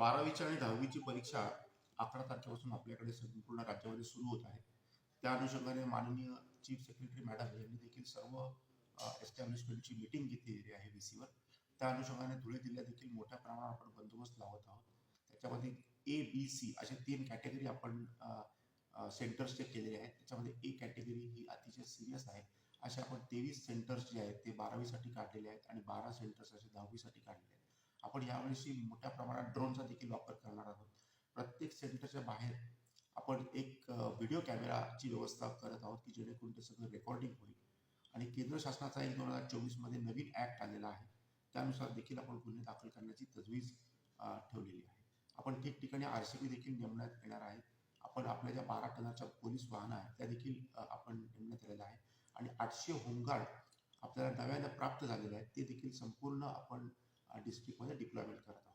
बारावीची आणि दहावीची परीक्षा अकरा तारखेपासून आपल्याकडे संपूर्ण राज्यामध्ये सुरू होत आहे. त्या अनुषंगाने माननीय चीफ सेक्रेटरी मॅडम यांनी देखील सर्व एस्टॅब्लिशमेंटची मिटिंग घेतलेली आहे व्ही सीवर त्या अनुषंगाने धुळे जिल्ह्यात देखील मोठ्या प्रमाणावर आपण बंदोबस्त लावत आहोत. त्याच्यामध्ये ए बी सी असे तीन कॅटेगरी आपण सेंटर्सचे केलेले आहेत. त्याच्यामध्ये ए कॅटेगरी ही अतिशय सिरियस आहे. असे आपण तेवीस सेंटर्स जे आहेत ते बारावीसाठी काढलेले आहेत आणि बारा सेंटर्स असे दहावीसाठी आपण यावेळेशी मोठ्या प्रमाणात ड्रोनचा देखील वापर करणार आहोत. प्रत्येक सेंटरच्या बाहेर आपण एक व्हिडिओ कॅमेराची व्यवस्था करत आहोत की जेणेकरून ते सगळं रेकॉर्डिंग होईल. आणि केंद्र शासनाचा एक दोन हजार चोवीसमध्ये नवीन ॲक्ट आलेला आहे. त्यानुसार देखील आपण गुन्हे दाखल करण्याची तजवीज ठेवलेली आहे. आपण ठिकठिकाणी आर सी बी देखील नेमण्यात येणार आहे. आपण आपल्या ज्या बारा टनाच्या पोलीस वाहन आहेत त्या देखील आपण नेमण्यात आलेल्या आहे आणि आठशे होमगार्ड आपल्याला नव्यानं प्राप्त झालेले आहेत ते देखील संपूर्ण आपण डिस्ट्रिक्टमध्ये डिप्लॉयमेंट करतात.